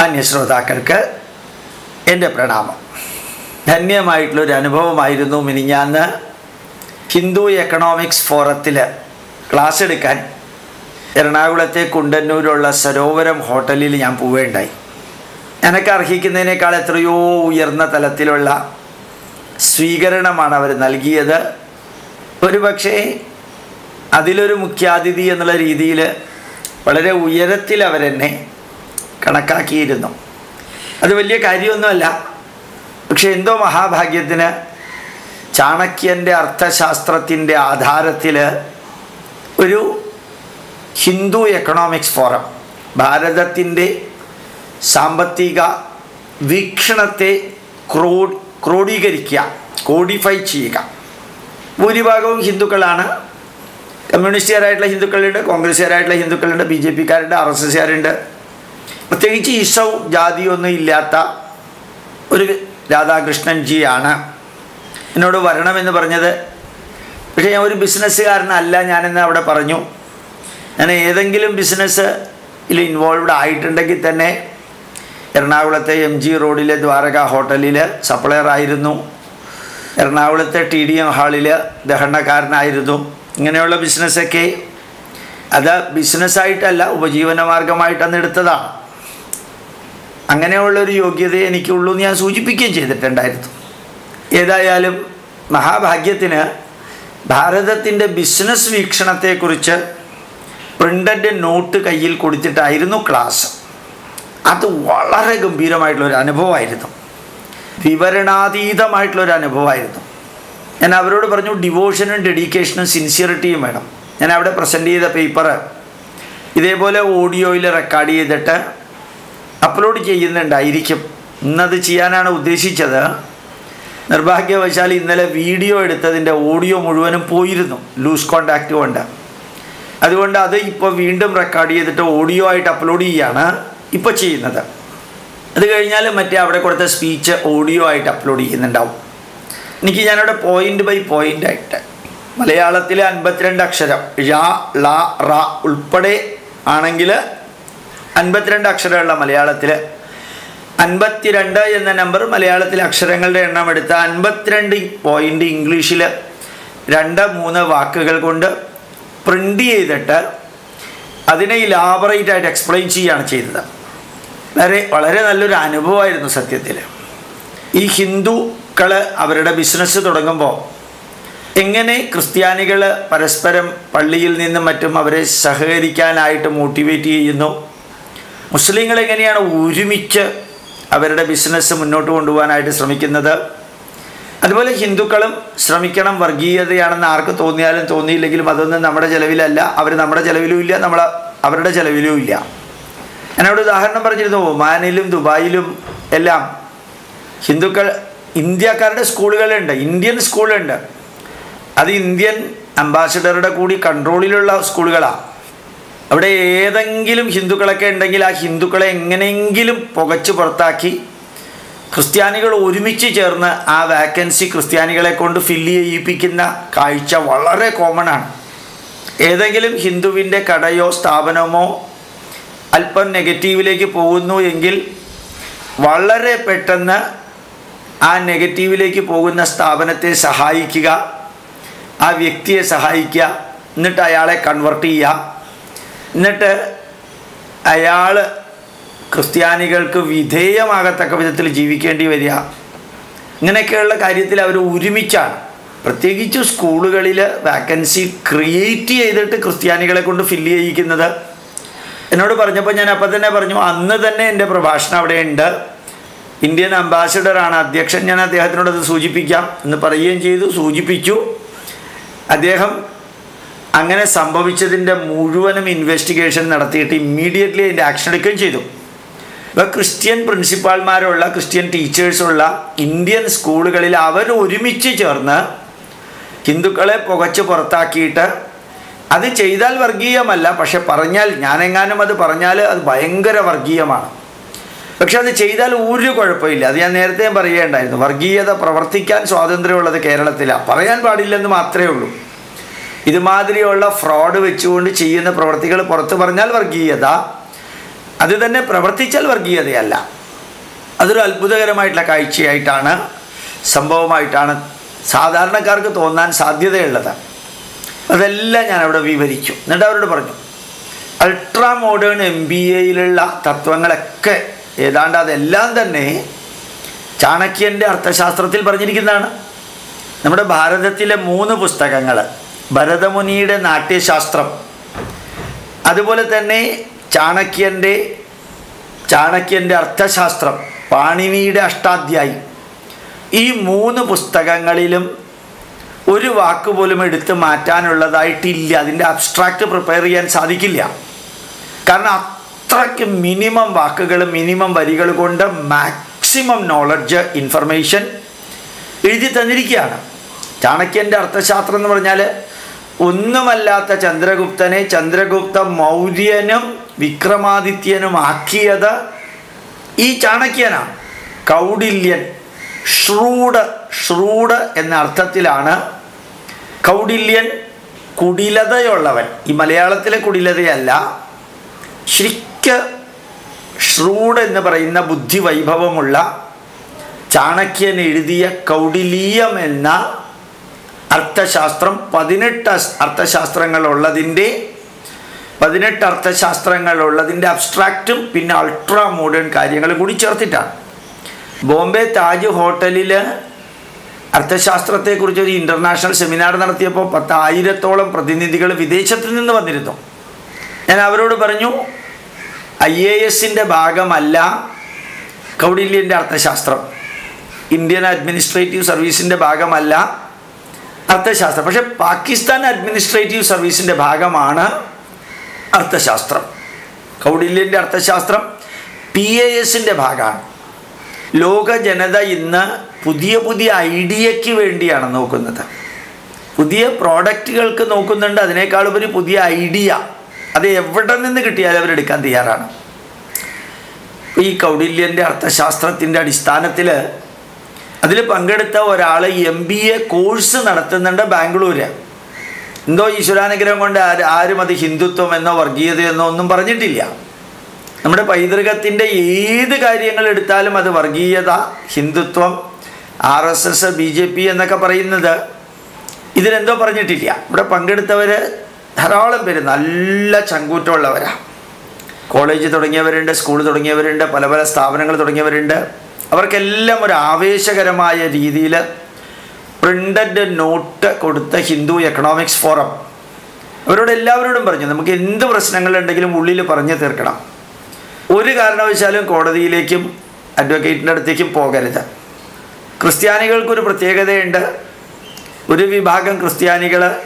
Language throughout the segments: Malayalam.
മാന്യ ശ്രോതാക്കൾക്ക് എന്റെ പ്രണാമം. ധന്യമായിട്ടുള്ളൊരു അനുഭവമായിരുന്നു മിനിഞ്ഞാന്ന് ഹിന്ദു എക്കണോമിക്സ് ഫോറത്തിൽ ക്ലാസ് എടുക്കാൻ എറണാകുളത്തെ കുണ്ടന്നൂരുള്ള സരോവരം ഹോട്ടലിൽ ഞാൻ പോവുകയുണ്ടായി. എനിക്ക് അർഹിക്കുന്നതിനേക്കാൾ എത്രയോ ഉയർന്ന തലത്തിലുള്ള സ്വീകരണമാണ് അവർ നൽകിയത്. ഒരുപക്ഷേ അതിലൊരു മുഖ്യാതിഥി എന്നുള്ള രീതിയിൽ വളരെ ഉയരത്തിൽ അവരെന്നെ കണക്കാക്കിയിരുന്നു. അത് വലിയ കാര്യമൊന്നുമല്ല. പക്ഷെ എന്തോ മഹാഭാഗ്യത്തിന് ചാണക്യന്റെ അർത്ഥശാസ്ത്രത്തിന്റെ ആധാരത്തിൽ ഒരു ഹിന്ദു എക്കണോമിക്സ് ഫോറം ഭാരതത്തിന്റെ സാമ്പത്തിക വീക്ഷണത്തെ ക്രോ ക്രോഡീകരിക്കുക കോഡിഫൈ ചെയ്യുക. ഭൂരിഭാഗവും ഹിന്ദുക്കളാണ്. കമ്മ്യൂണിസ്റ്റുകാരായിട്ടുള്ള ഹിന്ദുക്കളുണ്ട് കോൺഗ്രസ്സുകാരായിട്ടുള്ള ഹിന്ദുക്കളുണ്ട് ബി ജെ പിക്കാരുണ്ട് ആർ എസ് എസ്സുകാരുണ്ട്. പ്രത്യേകിച്ച് ഈശോ ജാതിയൊന്നും ഇല്ലാത്ത ഒരു രാധാകൃഷ്ണൻജിയാണ്. എന്നോട് വരണമെന്ന് പറഞ്ഞത് പക്ഷേ ഞാൻ ഒരു ബിസിനസ്സുകാരനല്ല ഞാനെന്ന് അവിടെ പറഞ്ഞു. ഞാൻ ഏതെങ്കിലും ബിസിനസ്സിൽ ഇൻവോൾവ്ഡ് ആയിട്ടുണ്ടെങ്കിൽ തന്നെ എറണാകുളത്തെ എം ജി റോഡിലെ ദ്വാരക ഹോട്ടലിൽ സപ്ലയർ ആയിരുന്നു. എറണാകുളത്തെ ടി ഡി എം ഹാളിൽ ദഹണക്കാരനായിരുന്നു ഇങ്ങനെയുള്ള ബിസിനസ്സൊക്കെ അത് ബിസിനസ്സായിട്ടല്ല ഉപജീവന മാർഗമായിട്ടന്ന് എടുത്തതാണ്. അങ്ങനെയുള്ളൊരു യോഗ്യത എനിക്കുള്ളൂ എന്ന് ഞാൻ സൂചിപ്പിക്കുകയും ചെയ്തിട്ടുണ്ടായിരുന്നു. ഏതായാലും മഹാഭാഗ്യത്തിന് ഭാരതത്തിന്റെ ബിസിനസ് വീക്ഷണത്തെക്കുറിച്ച് പ്രിന്റഡ് നോട്ട് കയ്യിൽ കൊടുത്തിട്ടായിരുന്നു ക്ലാസ്. അത് വളരെ ഗംഭീരമായിട്ടുള്ളൊരു അനുഭവമായിരുന്നു. വിവരണാതീതമായിട്ടുള്ളൊരു അനുഭവമായിരുന്നു. ഞാൻ അവരോട് പറഞ്ഞു ഡിവോഷനും ഡെഡിക്കേഷനും സിൻസിയറിറ്റിയും വേണം. ഞാൻ അവിടെ പ്രസന്റ് ചെയ്ത പേപ്പർ ഇതേപോലെ ഓഡിയോയിൽ റെക്കോർഡ് ചെയ്തിട്ട് അപ്ലോഡ് ചെയ്യുന്നുണ്ടായിരിക്കും. ഇന്നത് ചെയ്യാനാണ് ഉദ്ദേശിച്ചത്. നിർഭാഗ്യവശാൽ ഇന്നലെ വീഡിയോ എടുത്തതിന്റെ ഓഡിയോ മുഴുവനും പോയിരുന്നു ലൂസ് കോണ്ടാക്റ്റ് കൊണ്ട്. അതുകൊണ്ട് അത് ഇപ്പോൾ വീണ്ടും റെക്കോർഡ് ചെയ്തിട്ട് ഓഡിയോ ആയിട്ട് അപ്ലോഡ് ചെയ്യുകയാണ് ഇപ്പോൾ ചെയ്യുന്നത്. അത് കഴിഞ്ഞാൽ മറ്റേ അവിടെ കൊടുത്ത സ്പീച്ച് ഓഡിയോ ആയിട്ട് അപ്ലോഡ് ചെയ്യുന്നുണ്ടാവും. എനിക്ക് ഞാനവിടെ പോയിന്റ് ബൈ പോയിന്റ് ആയിട്ട് മലയാളത്തിലെ അൻപത്തിരണ്ട് അക്ഷരം ഴ ള റ ഉൾപ്പെടെ ആണെങ്കിൽ അൻപത്തിരണ്ട് അക്ഷരമുള്ള മലയാളത്തിൽ അൻപത്തിരണ്ട് എന്ന നമ്പർ മലയാളത്തിലെ അക്ഷരങ്ങളുടെ എണ്ണം എടുത്ത അൻപത്തിരണ്ട് പോയിന്റ് ഇംഗ്ലീഷിൽ രണ്ട് മൂന്ന് വാക്കുകൾ കൊണ്ട് പ്രിന്റ് ചെയ്തിട്ട് അതിനെ ഇലാബറേറ്റ് ആയിട്ട് എക്സ്പ്ലെയിൻ ചെയ്യുകയാണ് ചെയ്തത്. വളരെ വളരെ നല്ലൊരു അനുഭവമായിരുന്നു സത്യത്തിൽ ഈ ഹിന്ദുക്കൾ അവരുടെ ബിസിനസ് തുടങ്ങുമ്പോൾ എങ്ങനെ ക്രിസ്ത്യാനികൾ പരസ്പരം പള്ളിയിൽ നിന്നും മറ്റും അവരെ സഹകരിക്കാനായിട്ട് മോട്ടിവേറ്റ് ചെയ്യുന്നു? മുസ്ലിങ്ങൾ എങ്ങനെയാണ് ഒരുമിച്ച് അവരുടെ ബിസിനസ് മുന്നോട്ട് കൊണ്ടുപോകാനായിട്ട് ശ്രമിക്കുന്നത്? അതുപോലെ ഹിന്ദുക്കളും ശ്രമിക്കണം വർഗീയതയാണെന്ന് ആർക്ക് തോന്നിയാലും തോന്നിയില്ലെങ്കിലും അതൊന്നും നമ്മുടെ ചിലവിലല്ല. അവർ നമ്മുടെ ചിലവിലും ഇല്ല നമ്മൾ അവരുടെ ചിലവിലും ഇല്ല. ഞാനവിടെ ഉദാഹരണം പറഞ്ഞിരുന്നു ഒമാനിലും ദുബായിലും എല്ലാം. ഹിന്ദുക്കൾ ഇന്ത്യക്കാരുടെ സ്കൂളുകളുണ്ട് ഇന്ത്യൻ സ്കൂളുണ്ട്. അത് ഇന്ത്യൻ അംബാസിഡറുടെ കൂടി കൺട്രോളിലുള്ള സ്കൂളുകളാണ് അവിടെ ഏതെങ്കിലും ഹിന്ദുക്കളൊക്കെ ഉണ്ടെങ്കിൽ ആ ഹിന്ദുക്കളെ എങ്ങനെയെങ്കിലും പുകച്ച് പുറത്താക്കി ക്രിസ്ത്യാനികൾ ഒരുമിച്ച് ചേർന്ന് ആ വാക്കൻസി ക്രിസ്ത്യാനികളെ കൊണ്ട് ഫില്ല് ചെയ്യിപ്പിക്കുന്ന കാഴ്ച വളരെ കോമൺ ആണ്. ഏതെങ്കിലും ഹിന്ദുവിന്റെ കടയോ സ്ഥാപനമോ അല്പം നെഗറ്റീവിലേക്ക് പോകുന്നു എങ്കിൽ വളരെ പെട്ടെന്ന് ആ നെഗറ്റീവിലേക്ക് പോകുന്ന സ്ഥാപനത്തെ സഹായിക്കുക ആ വ്യക്തിയെ സഹായിക്കുക എന്നിട്ട് അയാളെ കൺവെർട്ട് ചെയ്യുക. എന്നിട്ട് അയാൾ ക്രിസ്ത്യാനികൾക്ക് വിധേയമാകത്തക്ക വിധത്തിൽ ജീവിക്കേണ്ടി വരിക. ഇങ്ങനെയൊക്കെയുള്ള കാര്യത്തിൽ അവർ ഒരുമിച്ചാണ്. പ്രത്യേകിച്ച് സ്കൂളുകളിൽ വാക്കൻസി ക്രിയേറ്റ് ചെയ്തിട്ട് ക്രിസ്ത്യാനികളെ കൊണ്ട് ഫില്ല് ചെയ്യിക്കുന്നത്. എന്നോട് പറഞ്ഞപ്പോൾ ഞാൻ അപ്പം തന്നെ പറഞ്ഞു അന്ന് തന്നെ എന്റെ പ്രഭാഷണം അവിടെ ഉണ്ട്. ഇന്ത്യൻ അംബാസിഡറാണ് അധ്യക്ഷൻ. ഞാൻ അദ്ദേഹത്തിനോട് അത് സൂചിപ്പിക്കാം. എന്ന് പറയുകയും ചെയ്തു സൂചിപ്പിച്ചു. അദ്ദേഹം അങ്ങനെ സംഭവിച്ചതിന്റെ മുഴുവനും ഇൻവെസ്റ്റിഗേഷൻ നടത്തിയിട്ട് ഇമ്മീഡിയറ്റ്ലി അതിന്റെ ആക്ഷൻ എടുക്കുകയും ചെയ്തു. ഇപ്പോൾ ക്രിസ്ത്യൻ പ്രിൻസിപ്പാൾമാരുള്ള ക്രിസ്ത്യൻ ടീച്ചേഴ്സുള്ള ഇന്ത്യൻ സ്കൂളുകളിൽ അവർ ഒരുമിച്ച് ചേർന്ന് ഹിന്ദുക്കളെ പുകച്ച് പുറത്താക്കിയിട്ട് അത് ചെയ്താൽ വർഗീയമല്ല പക്ഷെ പറഞ്ഞാൽ ഞാനെങ്ങാനും അത് പറഞ്ഞാൽ അത് ഭയങ്കര വർഗീയമാണ്. പക്ഷെ അത് ചെയ്താൽ ഒരു കുഴപ്പമില്ല. അത് ഞാൻ നേരത്തെയും പറയുകയുണ്ടായിരുന്നു. വർഗീയത പ്രവർത്തിക്കാൻ സ്വാതന്ത്ര്യമുള്ളത് കേരളത്തിലാണ് പറയാൻ പാടില്ലെന്ന് മാത്രമേ ഉള്ളൂ. ഇതുമാതിരിയുള്ള ഫ്രോഡ് വെച്ചുകൊണ്ട് ചെയ്യുന്ന പ്രവൃത്തികൾ പുറത്തു പറഞ്ഞാൽ വർഗീയത. അത് തന്നെ പ്രവർത്തിച്ചാൽ വർഗീയതയല്ല. അതൊരു അത്ഭുതകരമായിട്ടുള്ള കാഴ്ചയായിട്ടാണ് സംഭവമായിട്ടാണ് സാധാരണക്കാർക്ക് തോന്നാൻ സാധ്യതയുള്ളത്. അതെല്ലാം ഞാൻ അവിടെ വിവരിച്ചു എന്നിട്ട് അവരോട് പറഞ്ഞു അൾട്രാ മോഡേൺ എം ബി എയിലുള്ള തത്വങ്ങളൊക്കെ ഏതാണ്ട് അതെല്ലാം തന്നെ ചാണക്യന്റെ അർത്ഥശാസ്ത്രത്തിൽ പറഞ്ഞിരിക്കുന്നതാണ്. നമ്മുടെ ഭാരതത്തിലെ മൂന്ന് പുസ്തകങ്ങൾ ഭരതമുനിയുടെ നാട്യശാസ്ത്രം. അതുപോലെ തന്നെ ചാണക്യന്റെ ചാണക്യന്റെ അർത്ഥശാസ്ത്രം പാണിനിയുടെ അഷ്ടാധ്യായി. ഈ മൂന്ന് പുസ്തകങ്ങളിലും ഒരു വാക്ക് പോലും എടുത്ത് മാറ്റാനുള്ളതായിട്ടില്ല. അതിന്റെ അബ്സ്ട്രാക്റ്റ് പ്രിപ്പയർ ചെയ്യാൻ സാധിക്കില്ല. കാരണം അത്രയ്ക്ക് മിനിമം വാക്കുകൾ മിനിമം വരികൾ കൊണ്ട് മാക്സിമം നോളജ് ഇൻഫർമേഷൻ എഴുതി തന്നിരിക്കുകയാണ്. ചാണക്യന്റെ അർത്ഥശാസ്ത്രം എന്ന് പറഞ്ഞാൽ ഒന്നുമല്ലാത്ത ചന്ദ്രഗുപ്തനെ ചന്ദ്രഗുപ്ത മൗര്യനും വിക്രമാദിത്യനും ആക്കിയത് ഈ ചാണക്യനാണ്. കൗടില്യൻ. ഷ്രൂഡ് ഷ്രൂഡ് എന്ന അർത്ഥത്തിലാണ് കൗടില്യൻ കുടിലതയുള്ളവൻ. ഈ മലയാളത്തിലെ കുടിലതയല്ല. ശരിക്ക് ഷ്രൂഡ് എന്ന് പറയുന്ന ബുദ്ധിവൈഭവമുള്ള ചാണക്യൻ എഴുതിയ കൗടിലീയം എന്ന അർത്ഥശാസ്ത്രം പതിനെട്ട് അർത്ഥശാസ്ത്രങ്ങളുള്ളതിന്റെ പതിനെട്ട് അർത്ഥശാസ്ത്രങ്ങളുള്ളതിന്റെ അബ്സ്ട്രാക്റ്റും പിന്നെ അൾട്രാ മോഡേൺ കാര്യങ്ങളും കൂടി ചേർത്തിട്ടാണ്. ബോംബെ താജ് ഹോട്ടലിൽ അർത്ഥശാസ്ത്രത്തെക്കുറിച്ച് ഒരു ഇന്റർനാഷണൽ സെമിനാർ നടത്തിയപ്പോൾ പത്തായിരത്തോളം പ്രതിനിധികൾ വിദേശത്ത് നിന്ന് വന്നിരുന്നു. ഞാൻ അവരോട് പറഞ്ഞു ഐ എ എസിന്റെ ഭാഗമല്ല കൗടില്യന്റെ അർത്ഥശാസ്ത്രം. ഇന്ത്യൻ അഡ്മിനിസ്ട്രേറ്റീവ് സർവീസിന്റെ ഭാഗമല്ല അർത്ഥശാസ്ത്രം. പക്ഷേ പാകിസ്ഥാൻ അഡ്മിനിസ്ട്രേറ്റീവ് സർവീസിന്റെ ഭാഗമാണ് അർത്ഥശാസ്ത്രം. കൗടില്യന്റെ അർത്ഥശാസ്ത്രം പി എ എസിന്റെ ഭാഗമാണ്. ലോക ജനത ഇന്ന് പുതിയ പുതിയ ഐഡിയയ്ക്ക് വേണ്ടിയാണ് നോക്കുന്നത്. പുതിയ പ്രോഡക്റ്റുകൾക്ക് നോക്കുന്നുണ്ട് അതിനേക്കാളുപരി പുതിയ ഐഡിയ അത് എവിടെ നിന്ന് കിട്ടിയാലും അവരെടുക്കാൻ തയ്യാറാണ്. ഈ കൗടില്യന്റെ അർത്ഥശാസ്ത്രത്തിന്റെ അടിസ്ഥാനത്തിൽ അതിൽ പങ്കെടുത്ത ഒരാൾ എം ബി എ കോഴ്സ് നടത്തുന്നുണ്ട് ബാംഗ്ലൂര്. എന്തോ ഈശ്വരാനുഗ്രഹം കൊണ്ട് ആര് അത് ഹിന്ദുത്വം എന്നോ വർഗീയതയെന്നോ ഒന്നും പറഞ്ഞിട്ടില്ല. നമ്മുടെ പൈതൃകത്തിന്റെ ഏത് കാര്യങ്ങൾ എടുത്താലും അത് വർഗീയത ഹിന്ദുത്വം R S S B J P എന്നൊക്കെ പറയുന്നത് ഇതിലെന്തോ പറഞ്ഞിട്ടില്ല. ഇവിടെ പങ്കെടുത്തവർ ധാരാളം പേര് നല്ല ചങ്കൂറ്റമുള്ളവരാണ് കോളേജ് തുടങ്ങിയവരുണ്ട് സ്കൂൾ തുടങ്ങിയവരുണ്ട് പല പല സ്ഥാപനങ്ങൾ തുടങ്ങിയവരുണ്ട്. അവർക്കെല്ലാം ഒരു ആവേശകരമായ രീതിയിൽ പ്രിന്റഡ് നോട്ട് കൊടുത്ത ഹിന്ദു എക്കണോമിക്സ് ഫോറം അവരോട് എല്ലാവരോടും പറഞ്ഞു നമുക്ക് എന്ത് പ്രശ്നങ്ങളുണ്ടെങ്കിലും ഉള്ളിൽ പറഞ്ഞു തീർക്കണം. ഒരു കാരണവശാലും കോടതിയിലേക്കും അഡ്വക്കേറ്റിന്റെ അടുത്തേക്കും പോകരുത്. ക്രിസ്ത്യാനികൾക്കൊരു പ്രത്യേകതയുണ്ട്. ഒരു വിഭാഗം ക്രിസ്ത്യാനികൾ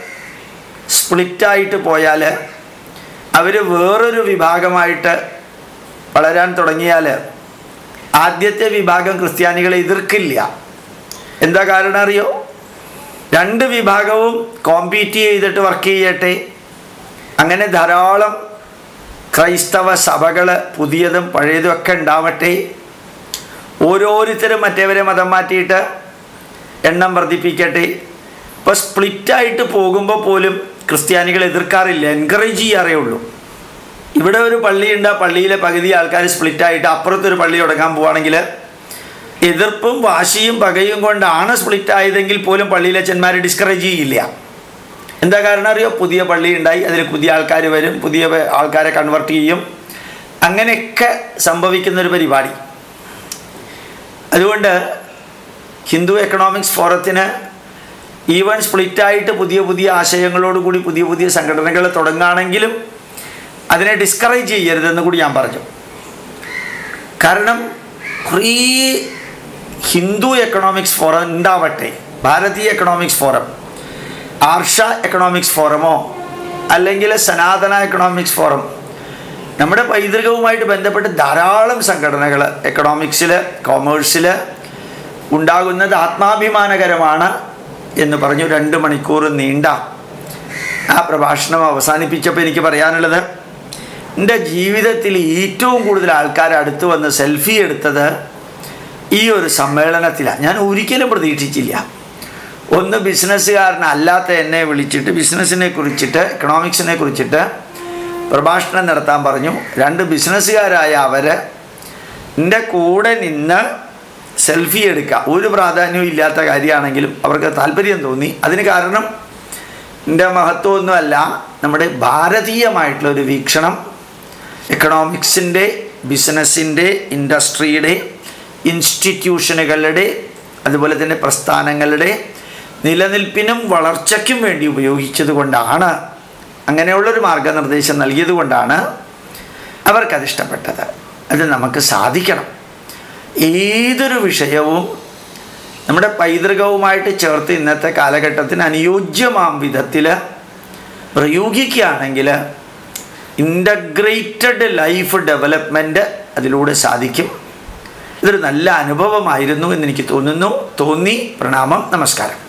സ്പ്ലിറ്റായിട്ട് പോയാൽ അവർ വേറൊരു വിഭാഗമായിട്ട് വളരാൻ തുടങ്ങിയാൽ ആദ്യത്തെ വിഭാഗം ക്രിസ്ത്യാനികളെ എതിർക്കില്ല. എന്താ കാരണം അറിയോ? രണ്ട് വിഭാഗവും കോമ്പീറ്റ് ചെയ്തിട്ട് വർക്ക് ചെയ്യട്ടെ. അങ്ങനെ ധാരാളം ക്രൈസ്തവ സഭകൾ പുതിയതും പഴയതും ഒക്കെ ഉണ്ടാവട്ടെ. ഓരോരുത്തരും മറ്റേവരെ മതം മാറ്റിയിട്ട് എണ്ണം വർദ്ധിപ്പിക്കട്ടെ. ഇപ്പോൾ സ്പ്ലിറ്റായിട്ട് പോകുമ്പോൾ പോലും ക്രിസ്ത്യാനികൾ എതിർക്കാറില്ല എൻകറേജ് ചെയ്യാറേ ഉള്ളൂ. ഇവിടെ ഒരു പള്ളിയുണ്ട്. ആ പള്ളിയിലെ പകുതി ആൾക്കാർ സ്പ്ലിറ്റായിട്ട് അപ്പുറത്തൊരു പള്ളി തുടങ്ങാൻ പോവുകയാണെങ്കിൽ എതിർപ്പും വാശിയും പകയും കൊണ്ടാണ് സ്പ്ലിറ്റ് ആയതെങ്കിൽ പോലും പള്ളിയിലച്ചന്മാർ ഡിസ്കറേജ് ചെയ്യില്ല. എന്താ കാരണം അറിയോ? പുതിയ പള്ളി ഉണ്ടായി. അതിൽ പുതിയ ആൾക്കാർ വരും. പുതിയ ആൾക്കാരെ കൺവെർട്ട് ചെയ്യും. അങ്ങനെയൊക്കെ സംഭവിക്കുന്നൊരു പരിപാടി. അതുകൊണ്ട് ഹിന്ദു എക്കണോമിക്സ് ഫോറത്തിന് ഈവൻ സ്പ്ലിറ്റായിട്ട് പുതിയ പുതിയ ആശയങ്ങളോടുകൂടി പുതിയ പുതിയ സംഘടനകൾ തുടങ്ങുകയാണെങ്കിലും അതിനെ ഡിസ്കറേജ് ചെയ്യരുതെന്ന് കൂടി ഞാൻ പറഞ്ഞു. കാരണം കുറേ ഹിന്ദു എക്കണോമിക്സ് ഫോറം ഉണ്ടാവട്ടെ Bharatiya economics forum Arsha economics ഫോറമോ അല്ലെങ്കിൽ സനാതന എക്കണോമിക്സ് ഫോറം നമ്മുടെ പൈതൃകവുമായിട്ട് ബന്ധപ്പെട്ട് ധാരാളം സംഘടനകൾ എക്കണോമിക്സിൽ കോമേഴ്സിൽ ഉണ്ടാകുന്നത് ആത്മാഭിമാനകരമാണ് എന്ന് പറഞ്ഞു രണ്ട് മണിക്കൂർ നീണ്ട ആ പ്രഭാഷണം അവസാനിപ്പിച്ചപ്പോൾ എനിക്ക് പറയാനുള്ളത് എന്റെ ജീവിതത്തിൽ ഏറ്റവും കൂടുതൽ ആൾക്കാർ അടുത്ത് വന്ന് സെൽഫി എടുത്തത് ഈ ഒരു സമ്മേളനത്തിലാണ്. ഞാൻ ഒരിക്കലും പ്രതീക്ഷിച്ചില്ല. ഒന്ന് ബിസിനസ്സുകാരനല്ലാത്ത എന്നെ വിളിച്ചിട്ട് ബിസിനസ്സിനെ കുറിച്ചിട്ട് എക്കണോമിക്സിനെ കുറിച്ചിട്ട് പ്രഭാഷണം നടത്താൻ പറഞ്ഞു. രണ്ട് ബിസിനസ്സുകാരായ അവർ എന്റെ കൂടെ നിന്ന് സെൽഫി എടുക്കുക. ഒരു പ്രാധാന്യവും ഇല്ലാത്ത കാര്യമാണെങ്കിലും അവർക്ക് താല്പര്യം തോന്നി. അതിന് കാരണം എന്റെ മഹത്വമൊന്നുമല്ല നമ്മുടെ ഭാരതീയമായിട്ടുള്ള ഒരു വീക്ഷണം എക്കണോമിക്സിന്റെ ബിസിനസ്സിന്റെ ഇൻഡസ്ട്രിയുടെ ഇൻസ്റ്റിറ്റ്യൂഷനുകളുടെ അതുപോലെ തന്നെ പ്രസ്ഥാനങ്ങളുടെ നിലനിൽപ്പിനും വളർച്ചയ്ക്കും വേണ്ടി ഉപയോഗിച്ചത് കൊണ്ടാണ് അങ്ങനെയുള്ളൊരു മാർഗനിർദ്ദേശം നൽകിയത് കൊണ്ടാണ് അവർക്കത് അത് നമുക്ക് സാധിക്കണം. ഏതൊരു വിഷയവും നമ്മുടെ പൈതൃകവുമായിട്ട് ചേർത്ത് ഇന്നത്തെ കാലഘട്ടത്തിന് അനുയോജ്യമാം വിധത്തിൽ പ്രയോഗിക്കുകയാണെങ്കിൽ ഇന്റഗ്രേറ്റഡ് ലൈഫ് ഡെവലപ്മെന്റ് അതിലൂടെ സാധിക്കും. ഇതൊരു നല്ല അനുഭവമായിരുന്നു എന്നെനിക്ക് തോന്നുന്നു. തോന്നി. പ്രണാമം. നമസ്കാരം.